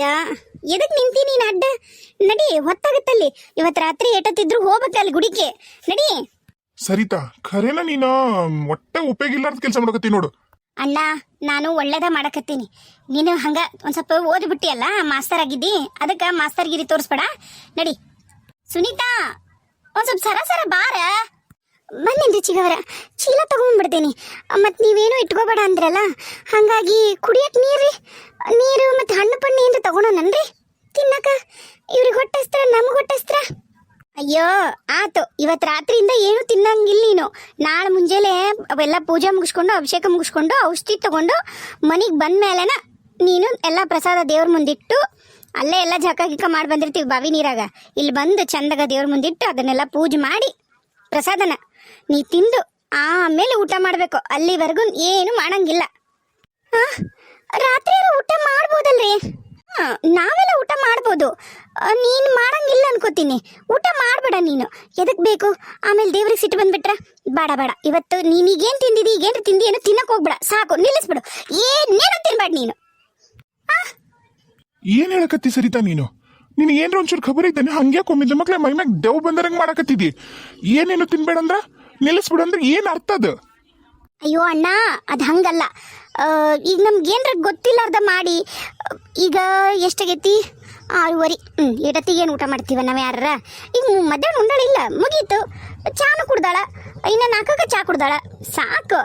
ಯಾ ಎದಕ್ ನಿಂತಿ ನೀನ್ ಅಡ್ಡ? ನಡಿ ಹೊತ್ತಾಗತ್ತಲ್ಲಿ. ಇವತ್ ರಾತ್ರಿ ಏಟತ್ತಿದ್ರು ಹೋಗ್ಬೇಕಲ್ಲಿ ಗುಡಿಗೆ. ನಡಿ. ಸರಿತಾ ಖರೇನ ನೀನ? ಒಟ್ಟೆ ಉಪಯೋಗಿಲ್ಲಾರ್ದ ಕೆಲಸ ಮಾಡಕತ್ತಿ ನೋಡು. ಅಣ್ಣ ನಾನು ಒಳ್ಳೇದ ಮಾಡಕತ್ತೀನಿ. ನೀನು ಹಂಗ ಒಂದ್ ಸ್ವಲ್ಪ ಓದ್ಬಿಟ್ಟಿ ಅಲ್ಲ ಮಾಸ್ತರ್ ಆಗಿದ್ದಿ? ಅದಕ್ಕ ಮಾಸ್ತರ್ಗಿರಿ ತೋರಿಸ್ಬೇಡ. ನಡಿ. ಸುನೀತಾ ಒಂದ್ ಸ್ವಲ್ಪ ಸರ ಸರ ಬಾರ. ಬಂದೇನ್ರಿ ಚಿಗವರ ಚೀಲ ತಗೊಂಡ್ಬಿಡ್ತೀನಿ ಮತ್ ನೀವೇನು ಇಟ್ಕೋಬೇಡ ಅಂದ್ರಲ್ಲ ಹಂಗಾಗಿ ಕುಡಿಯಕ್ ನೀರ್ರಿ. ನೀರು ಮತ್ತೆ ಹಣ್ಣು ಪಣ್ಣು ಏನ್ರ ತಗೊಳೋಣನ್ರಿ ತಿನ್ನಕ? ಇವ್ರಿಗೆ ಹೊಟ್ಟಸ್ತ್ರ ನಮ್ಗೆ ಹೊಟ್ಟಸ್ತ್ರ? ಅಯ್ಯೋ ಆತು. ಇವತ್ ರಾತ್ರಿಯಿಂದ ಏನು ತಿನ್ನಂಗಿಲ್ಲ ನೀನು. ನಾಳೆ ಮುಂಜಾನೆ ಅವೆಲ್ಲ ಪೂಜೆ ಮುಗಿಸ್ಕೊಂಡು ಅಭಿಷೇಕ ಮುಗಿಸ್ಕೊಂಡು ಔಷಧಿ ತಗೊಂಡು ಮನೆಗೆ ಬಂದ ಮೇಲೆನ ನೀನು ಎಲ್ಲ ಪ್ರಸಾದ ದೇವ್ರ ಮುಂದಿಟ್ಟು ಅಲ್ಲೇ ಎಲ್ಲ ಜಕ ಗಿಕ್ಕ ಮಾಡಿ ಬಂದಿರ್ತೀವಿ ಬಾವಿ ನೀರಾಗ. ಇಲ್ಲಿ ಬಂದು ಚಂದಗ ದೇವ್ರ ಮುಂದಿಟ್ಟು ಅದನ್ನೆಲ್ಲ ಪೂಜೆ ಮಾಡಿ ಪ್ರಸಾದನ ನೀ ತಿಂದು ಆಮೇಲೆ ಊಟ ಮಾಡಬೇಕು. ಅಲ್ಲಿವರೆಗೂ ಏನು ಮಾಡಂಗಿಲ್ಲ. ಆ, ರಾತ್ರಿ ಊಟ ಮಾಡ್ಬೋದಲ್ರಿ? ನಾವೆಲ್ಲ ಊಟ ಮಾಡ್ಬೋದು. ನೀನು ಮಾಡಂಗಿಲ್ಲ ಅನ್ಕೋತೀನಿ. ಊಟ ಮಾಡಬೇಡ ನೀನು. ಎದಕ್ಕೆ ಬೇಕು? ಆಮೇಲೆ ದೇವ್ರಿಗೆ ಸಿಟ್ಟು ಬಂದ್ಬಿಟ್ರ? ಬೇಡ ಬೇಡ. ಇವತ್ತು ನೀನ್ ಈಗೇನ್ ತಿಂದಿದಿ ಈಗೇನ್ ತಿಂದಿ ಏನೋ ತಿನ್ನಕ್ ಹೋಗ್ಬೇಡ. ಸಾಕು ನಿಲ್ಲಿಸ್ಬಿಡು. ಏನೇನೋ ತಿನ್ಬೇಡ ನೀನು. ಏನ್ ಹೇಳಕತ್ತಿ ಸರಿತಾ ನೀನು? ನಿನ್ ಏನ್ರ ಒಂಚೂರು ಖಬರ್ ಇದ್ದಾನೆ? ಹಂಗೆ ಕೊಮ್ಮಿದ್ದ ಮಕ್ಳ ಮೈ ಮ್ಯಾಗ ದೇವ್ ಬಂದರಂಗ್ ಮಾಡಕತ್ತಿದಿ. ಏನೇನು ತಿನ್ಬೇಡ ಅಂದ್ರ ನಿಲ್ಲಿಸ್ಬಿಡು ಅಂದ್ರೆ ಏನು ಅರ್ಥ ಅದು? ಅಯ್ಯೋ ಅಣ್ಣ ಅದು ಹಂಗಲ್ಲ. ಈಗ ನಮ್ಗೆ ಏನರ ಗೊತ್ತಿಲ್ಲಾರ್ದ ಮಾಡಿ, ಈಗ ಎಷ್ಟಾಗೈತಿ? ಆರೂವರೆ. ಹ್ಞೂ ಎಡತ್ತಿಗೆ ಏನು ಊಟ ಮಾಡ್ತೀವ ನಾವು ಯಾರ ಈಗ ಮಧ್ಯಾಹ್ನ ಮಧ್ಯಾಹ್ನ ಉಂಡಾಳಿಲ್ಲ ಮುಗೀತು. ಚಾನು ಕುಡ್ದಾಳ, ಇನ್ನು ನಾಲ್ಕಕ್ಕೆ ಚಾ ಕುಡ್ದಾಳ. ಸಾಕು.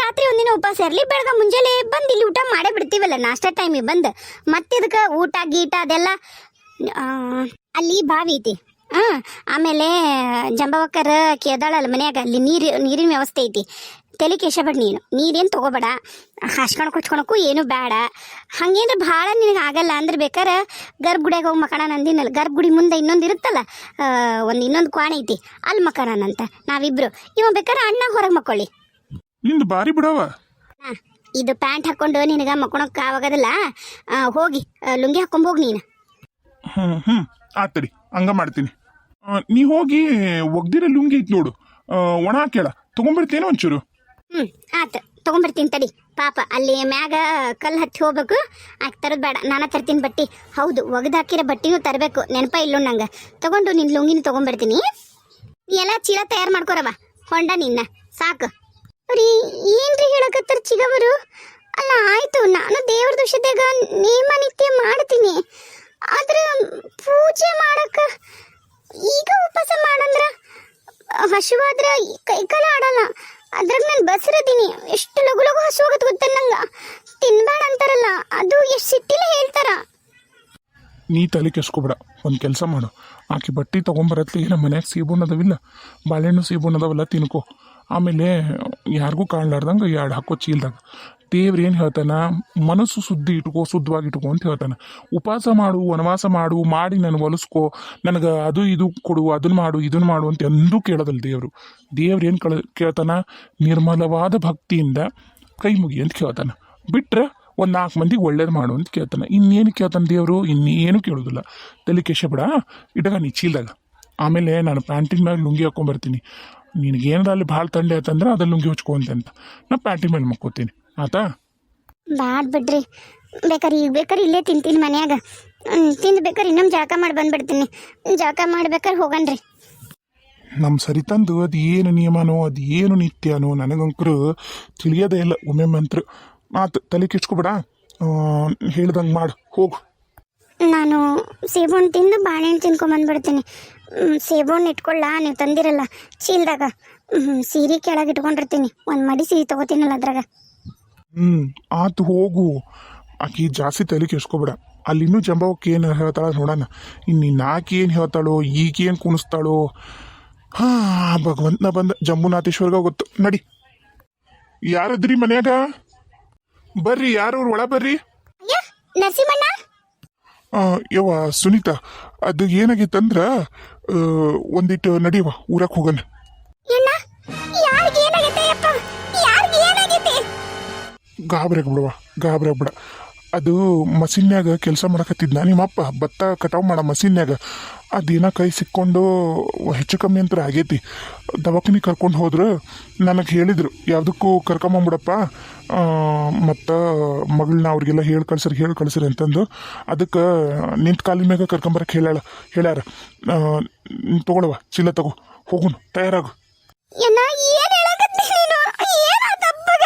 ರಾತ್ರಿ ಒಂದಿನ ಉಪವಾಸ ಇರಲಿ ಬೆಳಗ್ಗೆ ಮುಂಜಾನೆ ಬಂದು ಇಲ್ಲಿ ಊಟ ಮಾಡೇ ಬಿಡ್ತೀವಲ್ಲ, ನಾಷ್ಟ ಟೈಮಿಗೆ ಬಂದು. ಮತ್ತೆ ಇದಕ್ಕೆ ಊಟ, ಗೀಟ ಅದೆಲ್ಲ ಅಲ್ಲಿ ಬಾವಿ ಐತಿ. ಹಾಂ, ಆಮೇಲೆ ಜಂಬವಕ್ಕರ ಕೇದಾಳಲ್ಲ ಮನ್ಯಾಗ, ಅಲ್ಲಿ ನೀರು, ನೀರಿನ ವ್ಯವಸ್ಥೆ ಐತಿ. ತಲೆ ಕೇಶಬೇಡ ನೀನು. ನೀರೇನು ತಗೋಬೇಡ. ಹಾಸ್ಕೊಂಡು ಕುಚ್ಕೊಳಕ್ಕೂ ಏನು ಬೇಡ. ಹಂಗೇನ್ರ ಭಾಳ ನಿನಗೆ ಆಗಲ್ಲ ಅಂದ್ರೆ ಬೇಕಾರೆ ಗರ್ಭಗುಡಿಯಾಗ ಹೋಗಿ ಮಕಣ ನಂದಿನಲ್ಲ ಗರ್ಭಗುಡಿ ಮುಂದೆ ಇನ್ನೊಂದು ಇರುತ್ತಲ್ಲ ಒಂದು ಇನ್ನೊಂದು ಕ್ವಾಣ ಐತಿ ಅಲ್ಲಿ ಮಕಣನಂತ ನಾವಿಬ್ರು. ಇವ ಬೇಕಾರೆ ಅಣ್ಣ ಹೊರಗೆ ಮಕ್ಕೊಳ್ಳಿ. ನಿಂದು ಬಾರಿ ಬಿಡವ. ಇದು ಪ್ಯಾಂಟ್ ಹಾಕೊಂಡು ನಿನಗೆ ಮಕ್ಕೊಳಕ್ಕೆ ಆವಾಗದಲ್ಲ ಹೋಗಿ ಲುಂಗಿ ಹಾಕೊಂಡು ಹೋಗಿ ನೀನು. ಹ್ಮ್ ಹ್ಮ್ ಆತಡಿ ಹಂಗ ಮಾಡ್ತೀನಿ. ನೀ ಹೋಗಿ ಒಗ್ದಿರ ಲುಂಗಿ ಐತಿ ನೋಡು. ಒಣ ಹಾಕ್ಯಾಳ ತಗೊಂಡ್ಬಿಡ್ತೇನೆ ಒಂಚೂರು. ಹ್ಞೂ ಆತು, ತೊಗೊಂಬರ್ತೀನಿ ತಡಿ. ಪಾಪ, ಅಲ್ಲಿ ಮ್ಯಾಗ ಕಲ್ಲು ಹತ್ತಿ ಹೋಗ್ಬೇಕು. ಆಕೆ ತರೋದು ಬೇಡ. ನಾನು ತರ್ತೀನಿ ಬಟ್ಟಿ. ಹೌದು ಒಗ್ದು ಹಾಕಿರೋ ಬಟ್ಟಿನೂ ತರಬೇಕು. ನೆನಪ ಇಲ್ಲೋ ನಂಗೆ. ತಗೊಂಡು ನಿನ್ನ ಲುಂಗಿನ ತೊಗೊಂಬರ್ತೀನಿ. ನೀ ಎಲ್ಲ ಚೀಲ ತಯಾರು ಮಾಡ್ಕೊರವ ಹೊಂಡ ನಿನ್ನ. ಸಾಕು. ಅವ್ರಿ ಏನ್ರಿ ಹೇಳಕತ್ತಾರ ಚಿಗವರು? ಅಲ್ಲ, ಆಯ್ತು. ನಾನು ದೇವ್ರ ದೋಷದಾಗ ನೇಮ ನಿತ್ಯ ಮಾಡ್ತೀನಿ. ಆದ್ರೆ, ಪೂಜೆ ಮಾಡಕ್ಕ ಈಗ ಉಪವಾಸ ಮಾಡಂದ್ರ? ಹಸುವಾದ್ರ ಕೈಕಾಲ ಆಡಲ್ಲ. ಅದ್ರಾಗ ನಾನು ಬಸ್ರದೀನಿ ಎಷ್ಟು ಲಗು ಲಗು ಹಸು ಹೋಗತ್ ಗೊತ್ತ ತಿನ್ಬೇಡ ಅಂತಾರಲ್ಲ, ಅದು ಎಷ್ಟು ಸಿಟ್ಟಿಲ್ಲ ಹೇಳ್ತಾರ. ನೀ ತಲೆ ಕೆಸ್ಕೊಬೇಡ, ಒಂದು ಕೆಲಸ ಮಾಡು. ಆಕೆ ಬಟ್ಟೆ ತೊಗೊಂಬರತ್ಲಿ ನಮ್ಮ ಮನ್ಯಾಗ ಸೀಬುನ್ ಅದಾವಿಲ್ಲ ಬಾಳೆಹಣ್ಣು ಸೀಬುನ್ ಅದಾವಲ್ಲ ತಿನ್ಕೋ. ಆಮೇಲೆ ಯಾರಿಗೂ ಕಾಣ್ಲಾರ್ದಂಗೆ ಎರಡು ಹಾಕೋ ಚೀಲ್ದಾಗ. ದೇವ್ರು ಏನು ಹೇಳ್ತಾನ? ಮನಸ್ಸು ಶುದ್ಧಿ ಇಟ್ಕೋ, ಶುದ್ಧವಾಗಿ ಇಟ್ಕೋ ಅಂತ ಹೇಳ್ತಾನೆ. ಉಪವಾಸ ಮಾಡು, ವನವಾಸ ಮಾಡು, ಮಾಡಿ ನಾನು ಹೊಲಿಸ್ಕೋ, ನನಗೆ ಅದು ಇದು ಕೊಡು ಅದನ್ನ ಮಾಡು ಇದನ್ನ ಮಾಡು ಅಂತ ಎಂದೂ ಕೇಳೋದಲ್ಲ ದೇವರು. ದೇವ್ರು ಏನು ಕೇಳ, ಕೇಳ್ತಾನ? ನಿರ್ಮಲವಾದ ಭಕ್ತಿಯಿಂದ ಕೈ ಮುಗಿ ಅಂತ ಕೇಳ್ತಾನೆ. ಬಿಟ್ರೆ ಒಂದು ನಾಲ್ಕು ಮಂದಿಗೆ ಒಳ್ಳೇದು ಮಾಡು ಅಂತ ಕೇಳ್ತಾನೆ. ಇನ್ನೇನು ಕೇಳ್ತಾನೆ ದೇವರು? ಇನ್ನೇನು ಕೇಳೋದಿಲ್ಲ. ತಲೆ ಕೆಶಬಿಡ, ಇಡಗ ನೀ ಚೀಲ್ದಾಗ. ಆಮೇಲೆ ನಾನು ಪ್ಯಾಂಟಿನ ಮೇಲೆ ಲುಂಗಿ ಹಾಕೊಂಡ್ಬರ್ತೀನಿ ನಿನಗೇನಾರ ಅಲ್ಲಿ ಭಾಳ ತಂಡೆ ಆಯ್ತಂದ್ರೆ ಅದ್ರಲ್ಲಿ ಲುಂಗಿ ಹೊಚ್ಕೊಂತೆ ಅಂತ ನಾ ಪ್ಯಾಂಟಿನ ಮೇಲೆ ಮಕ್ಕೋತೀನಿ. ಆತಾ? ಬ್ಯಾಡ್ ಬಿಡ್ರಿ. ಬೇಕಾರೆ ಈಗ ಬೇಕಾರೆ ಇಲ್ಲೇ ತಿಂತೀನಿ ಮನ್ಯಾಗ. ತಿಂದು ಬೇಕಾರೆ ಇನ್ನೊಮ್ಮೆ ಜಳಕ ಮಾಡಿ ಬಂದ್ಬಿಡ್ತೀನಿ. ಜಳಕ ಮಾಡ್ಬೇಕಾರೆ ಹೋಗನ್ರಿ ನಮ್ಮ ಸರಿತಂದು ಅದು ಏನು ನಿಯಮನೋ ಅದು ಏನು ನಿತ್ಯನೋ ನನಗಂಕರು ತಿಳಿಯೋದೇ ಇಲ್ಲ. ಒಮ್ಮೆ ಮಂತ್ರ ಮಾತು ತಲೆ ಕಿಚ್ಕೊಬೇಡ ಹೇಳ್ದಂಗೆ ಮಾಡು ಹೋಗು. ನಾನು ಸೇಬುಹಣ್ಣು ತಿಂದು ಬಾಳೆಹಣ್ಣು ತಿನ್ಕೊಂಬಂದ್ಬಿಡ್ತೀನಿ ಸೇಬುಹಣ್ಣು ಇಟ್ಕೊಳ್ಳ ನೀವು ತಂದಿರಲ್ಲ. ಚೀಲ್ದಾಗ ಸೀರೆ ಕೆಳಗೆ ಇಟ್ಕೊಂಡಿರ್ತೀನಿ. ಒಂದು ಮಡಿ ಸೀರೆ ತಗೋತೀನಲ್ಲ ಅದ್ರಾಗ. ಹ್ಮ್ ಆತು ಹೋಗು. ಆಕಿ ಜಾಸ್ತಿ ತಲೆ ಕೆಸ್ಕೊಬೇಡ ಅಲ್ಲಿ ಇನ್ನೂ ಜಂಬಾವಕ್ಕೆ ಏನು ಹೇಳ್ತಾಳ ನೋಡೋಣ. ಇನ್ನು ನಾಕಿ ಏನು ಹೇಳ್ತಾಳೋ ಈಗೇನು ಕುಣಿಸ್ತಾಳೋ. ಹಾ ಭಗವಂತನ ಬಂದ ಜಂಬುನಾಥೇಶ್ವರ್ಗ ಗೊತ್ತು. ನಡಿ. ಯಾರದ್ರಿ ಮನ್ಯಾಗ? ಬರ್ರಿ ಯಾರು ಒಳ ಬರ್ರಿ? ಯವ್ವ ಸುನೀತಾ ಅದು ಏನಾಗಿತ್ತಂದ್ರ ಒಂದಿಟ್ಟು ನಡಿಯವ ಊರಕ್ಕೆ ಹೋಗಣ. ಗಾಬರಿ ಬಿಡವ ಗಾಬರಿ ಬಿಡ ಅದು ಮಷಿನ್ಯಾಗ ಕೆಲಸ ಮಾಡಕತ್ತಿದ್ನ. ನಿಮ್ಮಪ್ಪ ಭತ್ತ ಕಟಾವು ಮಾಡೋ ಮಷಿನ್ಯಾಗ ಅದೇನ ಕೈ ಸಿಕ್ಕೊಂಡು ಹೆಚ್ಚು ಕಮ್ಮಿ ಅಂತ ಆಗೈತಿ. ದವಾಖಾನೆ ಕರ್ಕೊಂಡು ಹೋದ್ರೆ ನನಗೆ ಹೇಳಿದ್ರು. ಯಾವುದಕ್ಕೂ ಕರ್ಕೊಂಬಂಬಿಡಪ್ಪ ಮತ್ತು ಮಗಳನ್ನ ಅವ್ರಿಗೆಲ್ಲ ಹೇಳಿ ಕಳ್ಸ್ರಿ ಹೇಳಿ ಕಳ್ಸ್ರಿ ಅಂತಂದು. ಅದಕ್ಕೆ ನಿಂತ ಕಾಲಿನ ಮ್ಯಾಗ ಕರ್ಕೊಂಬರಕ್ಕೆ ಹೇಳ ಹೇಳ್ಯಾರ. ತಗೊಳವ, ಚೀಲ ತಗೋ, ಹೋಗುನು, ತಯಾರಾಗು ಏನ ಏನ್ ಹೇಳಕತ್ತಿ ನೀನು ಏನಾತ ಅಪ್ಪಗ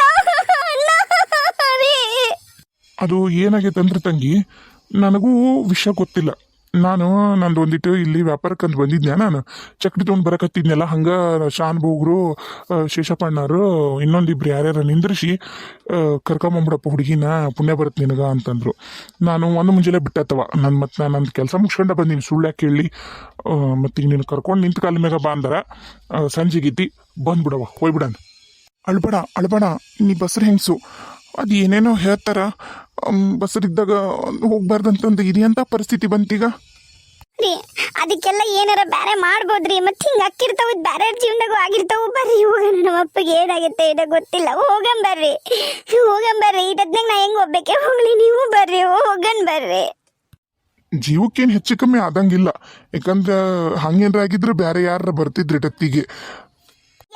ರೀ ಅದು ಏನಾಗೈತೆ ಅಂದ್ರೆ ತಂಗಿ, ನನಗೂ ವಿಷಯ ಗೊತ್ತಿಲ್ಲ. ನಾನು ನಂದು ಒಂದಿಟ್ಟು ಇಲ್ಲಿ ವ್ಯಾಪಾರಕ್ಕಂತ ಬಂದಿದ್ದೆ ನಾನು. ಚಕ್ಡಿ ತೊಗೊಂಡು ಬರಕತ್ತಿದ್ನೆಲ್ಲ, ಹಂಗೆ ಶಾನ್ ಬೋಗ್ರು ಶೇಷಪಣ್ಣಾರು ಶೇಷಪ್ಪಣ್ಣರು ಇನ್ನೊಂದಿಬ್ರು ಯಾರ್ಯಾರ ನಿಂದ್ರಿಸಿ ಕರ್ಕೊಂಬಂಬಿಡಪ್ಪ ಹುಡುಗಿನ, ಪುಣ್ಯ ಬರುತ್ತೆ ನಿನಗ ಅಂತಂದ್ರು. ನಾನು ಒಂದು ಮುಂಜಾನೆ ಬಿಟ್ಟತ್ತವ. ನನ್ನ ಮತ್ತೆ ನಾನು ನನ್ನ ಕೆಲಸ ಮುಗಿಸ್ಕೊಂಡ ಬಂದೀನಿ. ಸುಳ್ಳ್ಯಾಕೆ ಕೇಳಿ ಮತ್ತು ಈಗ ನೀನು ಕರ್ಕೊಂಡು ನಿಂತ ಕಾಲ ಮ್ಯಾಗ ಬಾ ಅಂದರ. ಸಂಜೆಗಿದ್ದಿ ಬಂದ್ಬಿಡವ ಹೋಯ್ಬಿಡಣ ಅಳ್ಬೇಡ ಅಳ್ಬೇಡ, ನೀ ಬಸ್ರ ಹೆಂಗ್ಸು? ಅದು ಏನೇನೋ ಹೇಳ್ತಾರ. ಬಸ್ರಿದ್ದಾಗ ಹೋಗ್ಬಾರ್ದಂತಂದು ಇದೆಯಂತ ಪರಿಸ್ಥಿತಿ ಬಂತೀಗ? ರೀ ಅದಕ್ಕೆಲ್ಲ ಏನಾರ ಬ್ಯಾರೆ ಮಾಡ್ಬೋದ್ರಿ? ಮತ್ತೆ ಹಿಂಗೆ ಅಕ್ಕಿರ್ತಾವ ಬ್ಯಾರೆ ಜೀವನದಾಗೂ ಆಗಿರ್ತಾವ ಬರ್ರಿ ಹೋಗೋಣ ನಮ್ಮ ಅಪ್ಪಗೆ ಏನಾಗುತ್ತೆ ಏನೋ ಗೊತ್ತಿಲ್ಲ. ಹೋಗನ್ ಬರ್ರಿ ಹೋಗನ್ ಬರ್ರಿ. ಇಟ್ಟದ್ನಾಗ ನಾ ಹೆಂಗ್ ಹೋಗ್ಬೇಕೆ ಹೋಗ್ಲಿ? ನೀವು ಬರ್ರಿ ಹೋಗನ್ ಬರ್ರಿ. ಜೀವಕ್ಕೇನು ಹೆಚ್ಚು ಕಮ್ಮಿ ಆದಂಗಿಲ್ಲ. ಯಾಕಂದ್ರೆ ಹಂಗೇನ್ರ ಆಗಿದ್ರೆ ಬೇರೆ ಯಾರ ಬರ್ತಿದ್ರಿ ಟತ್ತಿಗೆ?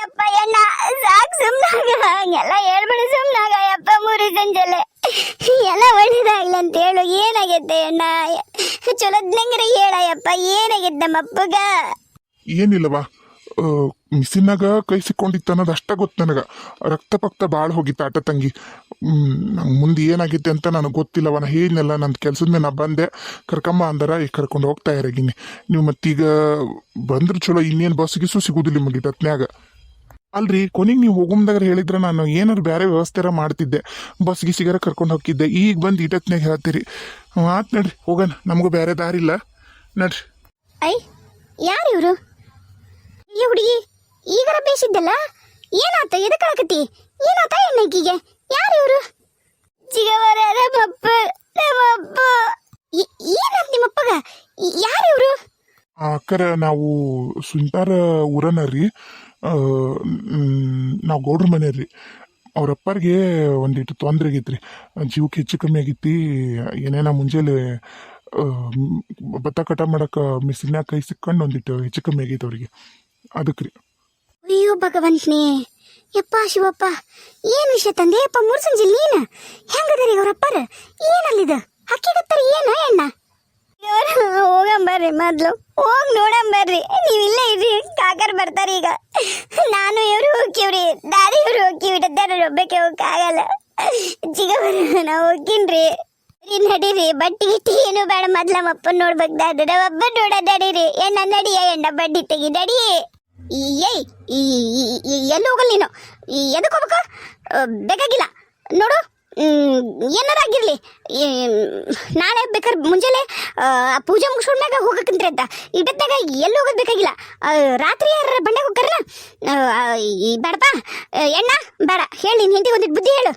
ಯಪ್ಪ ಎಣ್ಣ ಸಾಕ್ ಸುಮ್ನಾಗ. ಹಂಗೆಲ್ಲ ಹೇಳ್ಬೇಡಿ ಸುಮ್ನಾಗ. ಯಪ್ಪ ಮೂರು ಸಂಜೆಲೆ ಎಲ್ಲ ಒಳ್ಳೇದಾಗ್ಲಿ ಅಂತ ಹೇಳು. ಏನಾಗೈತೆ ಅಣ್ಣ? ಚಲೋದ್ನಂಗ್ರೆ ಹೇಳಯ್ಯಪ್ಪ. ಏನಾಗೈತೆ ನಮ್ಮ ಅಪ್ಪಗ ಏನಿಲ್ಲವಾ ಮಿಸಿನಾಗ ಕೈ ಸಿಕ್ಕೊಂಡಿತ್ತು ಅನ್ನೋದು ಅಷ್ಟ ಗೊತ್ತು ನನಗೆ. ರಕ್ತ ಪಕ್ತ ಭಾಳ ಹೋಗಿತ್ತು ಆಟ ತಂಗಿ. ನಂಗೆ ಮುಂದೆ ಏನಾಗೈತೆ ಅಂತ ನನಗೆ ಗೊತ್ತಿಲ್ಲವ ನಾ ಹೇಳಿನಲ್ಲ ನನ್ನ ಕೆಲಸದ ಮೇಲೆ ನಾ ಬಂದೆ. ಕರ್ಕಂಬ ಅಂದರ, ಈಗ ಕರ್ಕೊಂಡು ಹೋಗ್ತಾ ಇರಾಗಿನಿ ನೀವು ಮತ್ತೀಗ ಬಂದ್ರೆ ಚಲೋ, ಇನ್ನೇನು ಬಸ್ ಗಿಸ್ಸು ಸಿಗುದಿಲ್ಲ ನಿಮಗೆ ಟತ್ನ್ಯಾಗ ಅಲ್ರಿ ಕೊನೆಗೆ ನೀವು ಹೋಗುಮ್ದಾಗ ಹೇಳಿದ್ರೆ ನಾನು ಏನಾರು ಬೇರೆ ವ್ಯವಸ್ಥೆ ಮಾಡ್ತಿದ್ದೆ. ಬಸ್ ಗಿಸಿಗಾರ ಕರ್ಕೊಂಡು ಹೋಗಿದ್ದೆ ಈಗ ಬಂದು ಇಟತ್ನಾಗ ಹೇಳ್ತೀರಿ. ಆತ್ ನಡ್ರಿ ಹೋಗೋಣ. ನಮಗೂ ಬೇರೆ ದಾರಿ ಇಲ್ಲ. ನಡ್ರಿ. ಐ ಯಾರು ಇವರು? ಈ ಹುಡುಗಿ ಈಗರ ಬೇಸಿದ್ದಲ್ಲ ಏನಾತ ಎದಕ್ಕಾಗತಿ ಏನಾತ ಎಣ್ಣೆಗೀಗೆ ಯಾರು ಇವರು? ಚಿಗವರ ನಮ್ಮಪ್ಪ ನಮ್ಮಪ್ಪ ಏನಾತ ನಿಮ್ಮಪ್ಪಗ ಯಾರು ಇವರು? ಅಕ್ಕರ ನಾವು ಸುಂತಾರ ಊರನ ರೀ ನಾವು ಗೌಡ್ರ ಮನೆ ರೀ ಅವ್ರ ಅಪ್ಪರಿಗೆ ಒಂದಿಟ್ಟು ಆಗಿತ್ತು ರೀ ಜೀವಕ್ಕೆ ಹೆಚ್ಚು ಕಮ್ಮಿ ಆಗಿತ್ತು, ಏನೇನ ಮುಂಜಾನೆ ಭತ್ತ ಕಟ ಮಾಡಕ್ಕೆ ಮಿಸಿನ್ಯಾಗ ಕೈ ಸಿಕ್ಕೊಂಡು ಒಂದಿಟ್ಟು ಹೆಚ್ಚು ಕಮ್ಮಿ ಆಗೈತೆ ಅವ್ರಿಗೆ. ಅದಕ್ಕೆ ರೀ ಅಯ್ಯೋ ಭಗವಂತನೇ, ಯಪ್ಪ ಶಿವಪ್ಪ, ಏನು ವಿಷಯ ತಂದೆ? ಯಪ್ಪ ಏನ ಸಂಜೆ ನೀನ? ಹೆಂಗದರಿ ಅವರಪ್ಪರ ಏನಲ್ಲಿದ? ಹಕ್ಕಿಗತ್ತರ ಏನ ಎಣ್ಣ? ಹೋಗಂಬರ್ರಿ ಮೊದ್ಲು. ಹೋಗ್ ನೋಡಂಬರ್ರಿ ನೀವ್ ಇಲ್ಲೇ ಇರ್ರಿ ಕಾಕರ್ ಬರ್ತಾರ ಈಗ. ನಾನು ಇವ್ರು ಹೋಗ್ತೀವ್ರಿ. ದಾರಿ ಇವ್ರು ಹೋಗ್ತೀವಿ ಇಟ್ಟದ್ದಾರ ಒಬ್ಬಕ್ಕೆ ಹೋಗಕ್ಕಾಗಲ್ಲ. ಚಿಗವರ ನಾ ಹೋಗಿನ್ರಿ ನಡೀರಿ. ಬಟ್ಟಿ ಗಿಟ್ಟಿ ಏನು ಬೇಡ ಮೊದ್ಲ ಅಪ್ಪನ್ ನೋಡ್ಬೇಕು. ದಾದ ಒಬ್ಬ ಅಪ್ಪ ನೋಡ ನಡೀರಿ. ಎಣ್ಣ ನಡಿಯ ಎಣ್ಣ ಬಡ್ಡಿ ತೆಗಿ, ನಡಿ. ಏಯ್ ಎಲ್ಲಿ ಹೋಗಲ್ಲ ನೀನು? ಎದಕ್ಕೆ ಹೋಗ್ಬೇಕು? ಬೇಕಾಗಿಲ್ಲ. ನೋಡು. ಮ್, ಏನಾರ ನಾಳೆ ಬೇಕಾದ್ರೆ ಮುಂಜಾನೆ ಪೂಜೆ ಮುಗಿಸ್ಕೊಂಡ್ಮ್ಯಾಗ ಹೋಗಕ್ಕಂತ್ರಿ ಅಂತ ಇಡತ್ತಾಗ ಎಲ್ಲಿ ಹೋಗೋದು ಬೇಕಾಗಿಲ್ಲ. ರಾತ್ರಿ ಯಾರ ಬಂಡೆ ಹೋಗ್ತಾರಲ್ಲ? ಈ ಬೇಡಪ್ಪ. ಎಣ್ಣ ಬೇಡ. ಹೇಳಿ ನಿನ್ ಹಿಂದಿ ಒಂದಿಟ್ಟು ಬುದ್ಧಿ ಹೇಳು.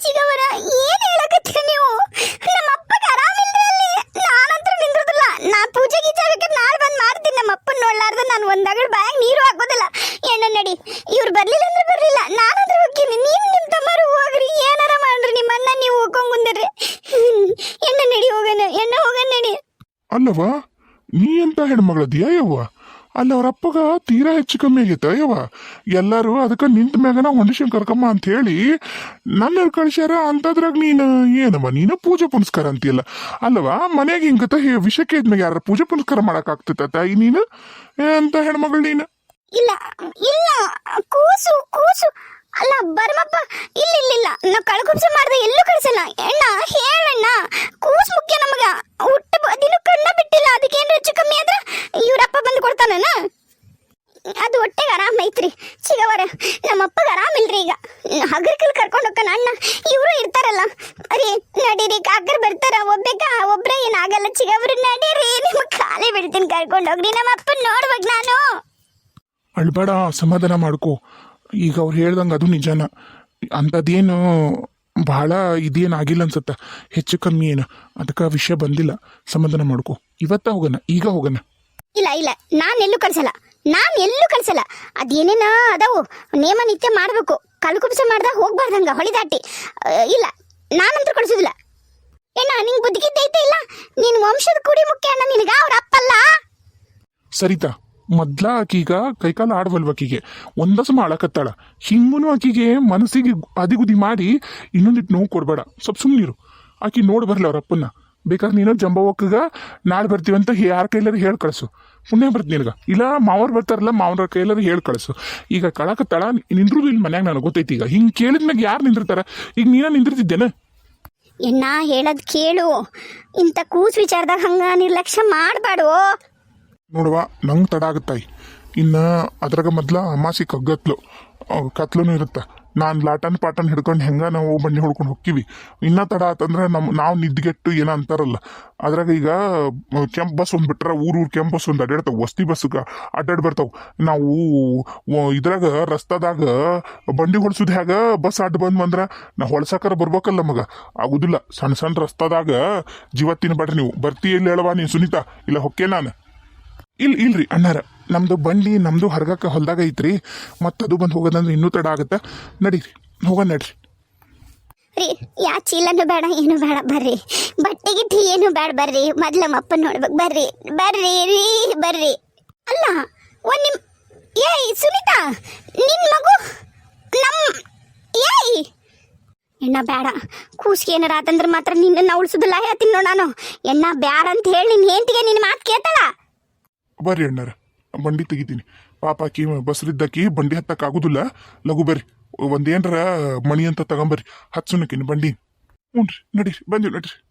ಚಿಗವರ ಏನು ಹೇಳಕತ್ತೀರಿ ನೀವು? ನಮ್ಮ ಅಪ್ಪಗೆ ಆರಾಮಿಲ್ರಿ ಅಲ್ಲಿ. ನಾ ಪೂಜೆ ಗೀಜೆ ನಾಳೆ ಬಂದು ಮಾಡ್ತೀನಿ. ನಮ್ಮ ಅಪ್ಪನ ನೋಡ್ಲಾರ್ದ ನಾನು ಒಂದಾಗಳು ಬಾಯಾಗ ನೀರು ಹಾಕೋದಿಲ್ಲ ಎಣ್ಣ ನಡಿ ಇವ್ರು ಬರ್ಲಿಲ್ಲ ಅಂದ್ರೆ ಬರ್ಲಿಲ್ಲ ನಾನಂದ್ರೆ ಹೋಗ್ತೀನಿ ನೀವು ನಿಮ್ ತಮ್ಮರು ಹೋಗ್ರಿ ಏನಾರ ಮಾಡ್ರಿ ನಿಮ್ಮ ಅಣ್ಣ ನೀವು ಹೋಗ್ಕೊಂಡ್ ಬಂದಿರ್ರಿ ಎಣ್ಣ ನಡಿ ಹೋಗಣ ಎಣ್ಣ ಹೋಗಣ ನಡಿ ಅಲ್ಲವಾ ನೀ ಎಂತ ಹೆಣ್ಮಗಳದಿಯ ಯವ್ವ ಅಲ್ಲಿ ಅವ್ರ ಅಪ್ಪಗ ತೀರಾ ಹೆಚ್ಚು ಕಮ್ಮಿ ಆಗೈತ ಯವ್ವ ಎಲ್ಲರೂ ಅದಕ್ಕೆ ನಿಂತ ಮ್ಯಾಗನ ಹೊಂಡಿಶನ್ ಕರ್ಕಮ್ಮ ಅಂತ ಹೇಳಿ, ನನ್ನ ಕಳಿಸ್ಯಾರ ಅಂತದ್ರಾಗ ನೀನು ಏನಮ್ಮ, ನೀನು ಪೂಜೆ ಪುನಸ್ಕಾರ ಅಂತೀಯಲ್ಲ? ಅಲ್ವಾ ಮನೆಗೆ ಹಿಂಗತ ವಿಷಕ್ಕೆ ಇದ್ಮ್ಯಾಗ ಯಾರ ಪೂಜೆ ಪುನಸ್ಕಾರ ಮಾಡಕ್ ಆಗ್ತೈತ ತಾಯಿ ನೀನು? ಎಂತ ಹೆಣ್ಮಗಳು ನೀನು? ಇಲ್ಲ ಇಲ್ಲ, ಕೂಸು ಕೂಸು. ಅಲ್ಲ, ಬರ್ಮಪ್ಪ, ಇಲ್ಲ ಇಲ್ಲ ಇಲ್ಲ. ನಾವು ಕಳ್ಕುಂಸ ಮಾಡ್ದೆ ಎಲ್ಲೂ ಕಳ್ಸಲ್ಲ. ಎಣ್ಣ, ಹೇಳಣ್ಣ, ಕೂಸು ಮುಖ್ಯ ನಮಗ ಹುಟ್ಟ ದಿನ ಕಣ್ಣ ಬಿಟ್ಟಿಲ್ಲ ಅದಕ್ಕೇನು ಹೆಚ್ಚು ಕಮ್ಮಿ ಆದ್ರ ಇವ್ರಪ್ಪ ಬಂದು ಕೊಡ್ತಾನನ ಅದು ಹೊಟ್ಟೆಗೆ ಆರಾಮ ಐತ್ರಿ ಚಿಗವರ ನಮ್ಮ ಅಪ್ಪಗೆ ಆರಾಮಿಲ್ರಿ ಈಗ ಹಗರ್ಕಲ್ ಕರ್ಕೊಂಡು ಹೋಗ್ತಾನ ಅಣ್ಣ ಇವರು ಇರ್ತಾರಲ್ಲ ಅರಿ ನಡೀರಿ ಕಾಕರ್ ಬರ್ತಾರ ಒಬ್ಬೇಕ ಒಬ್ರೇ ಏನಾಗಲ್ಲ ಚಿಗವ್ರು ನಡೀರಿ ನಿಮ್ಮ ಕಾಲೇ ಬಿಡ್ತೀನಿ ಕರ್ಕೊಂಡು ಹೋಗ್ರಿ ನಮ್ಮ ಅಪ್ಪನ ನೋಡ್ಬೇಕು ನಾನು ಅಳ್ಬೇಡ ಸಮಾಧಾನ ಮಾಡ್ಕೋ. ಈಗ ಅವ್ರು ಹೇಳ್ದಂಗೆ ಅದು ನಿಜಾನ. ಅಂಥದ್ದೇನು ಭಾಳ ಇದೇನು ಆಗಿಲ್ಲ ಅನ್ಸುತ್ತೆ? ಹೆಚ್ಚು ಕಮ್ಮಿ ಏನು? ಅದಕ್ಕೆ ವಿಷಯ ಬಂದಿಲ್ಲ. ಸಮಾಧಾನ ಮಾಡ್ಕೋ. ಇವತ್ತ ಹೋಗೋಣ ಈಗ ಹೋಗೋಣ. ಇಲ್ಲ ಇಲ್ಲ. ನಾನು ಎಲ್ಲೂ ಕಳ್ಸಲ್ಲ. ನಾನು ಎಲ್ಲೂ ಕಳ್ಸಲ್ಲ. ಅದೇನೇನ ಅದಾವು. ನೇಮ ನಿತ್ಯ ಮಾಡಬೇಕು. ಕಲ್ಕುಬ್ಸ ಮಾಡ್ದಾಗ ಹೋಗ್ಬಾರ್ದಂಗ ಹೊಳಿ ದಾಟಿ ಆ, ಇಲ್ಲ. ನಾನಂತೂ ಕಳ್ಸೋದಿಲ್ಲ. ಏನ ನಿಂಗೆ ಬುದ್ಧಿಗಿದ್ದೈತೆ ಇಲ್ಲ? ನಿನ್ನ ವಂಶದ ಕುಡಿ ಮುಖ್ಯ ನಿನಗ ಅವ್ರ ಅಪ್ಪಲ್ಲ? ಸರಿತಾ? ಮೊದ್ಲ ಆಕೀಗ ಕೈಕಾಲು ಆಡ್ವಲ್ವಾಕಿಗೆ. ಒಂದಸಮ ಆಳಕತ್ತಾಳ ಹಿಂಗೂ ಆಕಿಗೆ ಮನಸ್ಸಿಗೆ ಅದಿಗುದಿ ಮಾಡಿ ಇನ್ನೊಂದಿಟ್ಟು ನೋವು ಕೊಡ್ಬೇಡ. ಸ್ವಲ್ಪ ಸುಮ್ಮನಿರು ಆಕಿ ನೋಡಿ ಬರಲಿ ಅವ್ರ ಅಪ್ಪನ್ನ. ಬೇಕಾದ್ರೆ ನೀನು ಜಂಬವಕ್ಕಗ ನಾಳೆ ಬರ್ತೀವಂತ ಯಾರ ಕೈಲಾರು ಹೇಳಿ ಕಳಿಸು. ಪುಣ್ಯ ಬರ್ತೀನಿ ನಿನಗ. ಇಲ್ಲ ಮಾವ್ರು ಬರ್ತಾರಲ್ಲ ಮಾವನ ಕೈಲಾರು ಹೇಳಿ ಕಳಿಸು. ಈಗ ಕಳಕತ್ತಾಳ ನಿಂದ್ರೂ ಇಲ್ಲಿ ಮನ್ಯಾಗ ನನಗೆ ಗೊತ್ತೈತಿ ಈಗ. ಹಿಂಗೆ ಕೇಳಿದ್ಮ್ಯಾಗ ಯಾರು ನಿಂದಿರ್ತಾರ? ಈಗ ನೀನ ನಿಂದಿರ್ತಿದ್ದೇನೆ. ಎನ್ನ ಹೇಳದ್ ಕೇಳು. ಇಂಥ ಕೂಸು ವಿಚಾರದಾಗ ಹಂಗ ನಿರ್ಲಕ್ಷ್ಯ ಮಾಡಬೇಡು ನೋಡುವ, ನಂಗೆ ತಡ ಆಗುತ್ತಾಯಿ ಇನ್ನು ಅದ್ರಾಗ ಮೊದ್ಲ ಅಮಾಸಿ ಕಗ್ಗತ್ಲು ಕತ್ಲೂ ಇರುತ್ತೆ. ನಾನು ಲಾಟನ್ ಪಾಟನ್ ಹಿಡ್ಕೊಂಡು ಹೆಂಗೆ ನಾವು ಬಂಡಿ ಹೊಡ್ಕೊಂಡು ಹೋಗ್ತೀವಿ ಇನ್ನೂ ತಡ ಆತಂದ್ರೆ ನಮ್ಮ ನಾವು ನಿದ್ದೆಗೆಟ್ಟು ಏನೋ ಅಂತಾರಲ್ಲ. ಅದ್ರಾಗ ಈಗ ಕೆಂಪು ಬಸ್ ಒಂದು ಬಿಟ್ರೆ ಊರು ಊರು ಕೆಂಪು ಬಸ್ ಒಂದು ಅಡ್ಡಾಡ್ತಾವೆ ವಸ್ತಿ ಬಸ್ಗೆ ಅಡ್ಡಾಡಿ ಬರ್ತಾವೆ. ನಾವು ಇದ್ರಾಗ ರಸ್ತಾದಾಗ ಬಂಡಿ ಹೊಡ್ಸೋದು ಹೇಗೆ ಬಸ್ ಅಡ್ಡ ಬಂದು ಬಂದ್ರೆ ನಾ ಹೊಳ್ಸಕ್ಕಾರ ಬರ್ಬೇಕಲ್ಲ ಮಗ. ಆಗೋದಿಲ್ಲ. ಸಣ್ಣ ಸಣ್ಣ ರಸ್ತಾದಾಗ ಜೀವತ್ತಿನ ಬಡ್ರಿ ನೀವು. ಬರ್ತೀ ಇಲ್ಲಿ ಹೇಳವಾ ನೀನು ಸುನೀತಾ. ಇಲ್ಲ ಹೊಕ್ಕೆ ನಾನು. ಇಲ್, ಇಲ್ರಿ, ಅಣ್ಣಾರ. ನಮ್ಮದು ಬಂಡಿ ನಮ್ಮದು ಹರ್ಗಕ್ಕೆ ಹೊಲ್ದಾಗ ಐತ್ರಿ. ಮತ್ತೆ ಅದು ಬಂದು ಹೋಗೋದಂದ್ರೆ ಇನ್ನೂ ತಡ ಆಗುತ್ತೆ. ನಡೀರಿ, ಹೋಗೋಣ ನಡ್ರಿ. ರೀ, ಯಾ ಚೀಲನು ಬೇಡ, ಏನು ಬೇಡ, ಬರ್ರಿ. ಬಟ್ಟೆ ಗಿಟ್ಟಿ ಏನು ಬೇಡ, ಬರ್ರಿ. ಮೊದ್ಲ ಅಪ್ಪ ನೋಡ್ಬೇಕು, ಬರ್ರಿ. ಬರ್ರಿ ರೀ, ಬರ್ರಿ. ಅಲ್ಲ, ಒಂದ್ ನಿಮ್, ಏಯ್, ಸುನೀತಾ, ನಿನ್ ಮಗು, ನಮ್, ಏಯ್! ಎಣ್ಣ, ಬೇಡ. ಕೂಸ್ಗೆ ಏನಾರ ಆತಂದ್ರೆ ಮಾತ್ರ ನಿನ್ನ ಉಳಿಸೋದಿಲ್ಲ ಹೇಳ್ತೀನಿ ನೋಡು ನಾನು. ಎಣ್ಣ ಬೇಡ ಅಂತ ಹೇಳಿ ನಿನ್ ಹೆಂಡತಿಗೆ ನಿನ್ನ ಮಾತು ಕೇಳ್ತಾಳ? ಬರ್ರಿ ಅಣ್ಣಾರ. ಬಂಡಿ ತೆಗಿತೀನಿ. ಪಾಪ ಆಕಿ ಬಸ್ರಿದ್ದಕ್ಕಿ ಬಂಡಿ ಹತ್ತಕ್ಕೆ ಆಗುದಿಲ್ಲ. ಲಘು ಬರ್ರಿ. ಒಂದೇನ್ರ ಮಣಿ ಅಂತ ತಗೊಂಬರ್ರಿ. ಹಚ್ಚುನಕಿನ ಬಂಡಿ. ಹ್ಞೂ ರೀ ನಡೀರಿ. ಬಂದಿವಿ ನಡ್ರಿ.